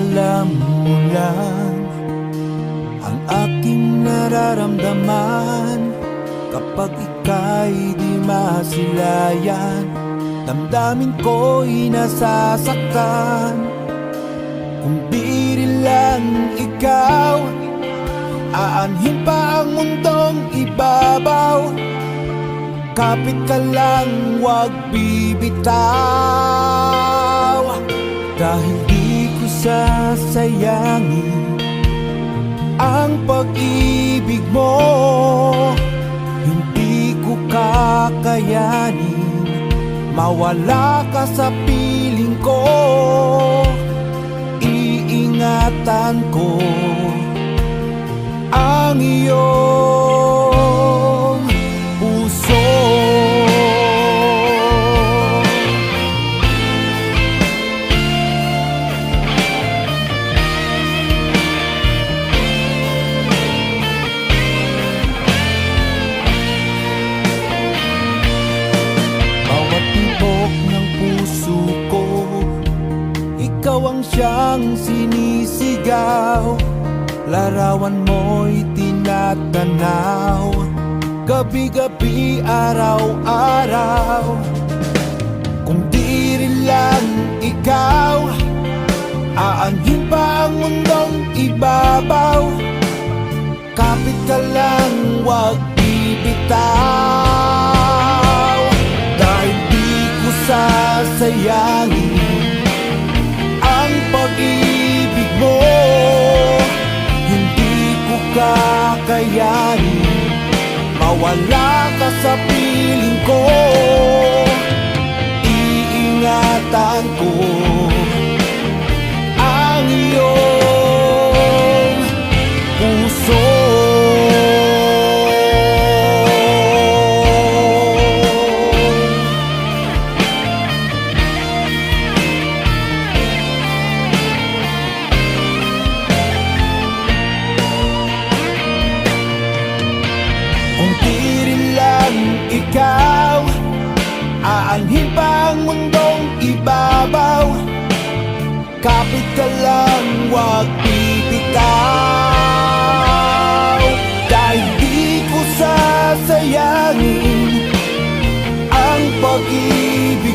alam mo lang Ang aking nararamdaman. Kapag ika'y di masilayan Damdamin ko'y nasasaktan. Kung biri lang ikaw Aanhin pa ang mundong ibabaw. Kapit ka lang, wag bibitaw Dahil sasayangin Ang pag-ibig mo. Hindi ko kakayanin Mawala ka sa piling ko. Iingatan ko Ikaw ang siyang sinisigaw. Larawan mo'y tinatanaw. Gabi-gabi, araw-araw. Kung di rin lang ikaw Aanhin pa ang mundong ibabaw. Kapit ka lang, wag bibitaw Dahil di ko sasayangin kakayanin Mawala ka sa piling ko. Iingatan ko Ang iyong Kapit ka lang, wag bibitaw. Dahil di ko sasayangin Ang pag-ibig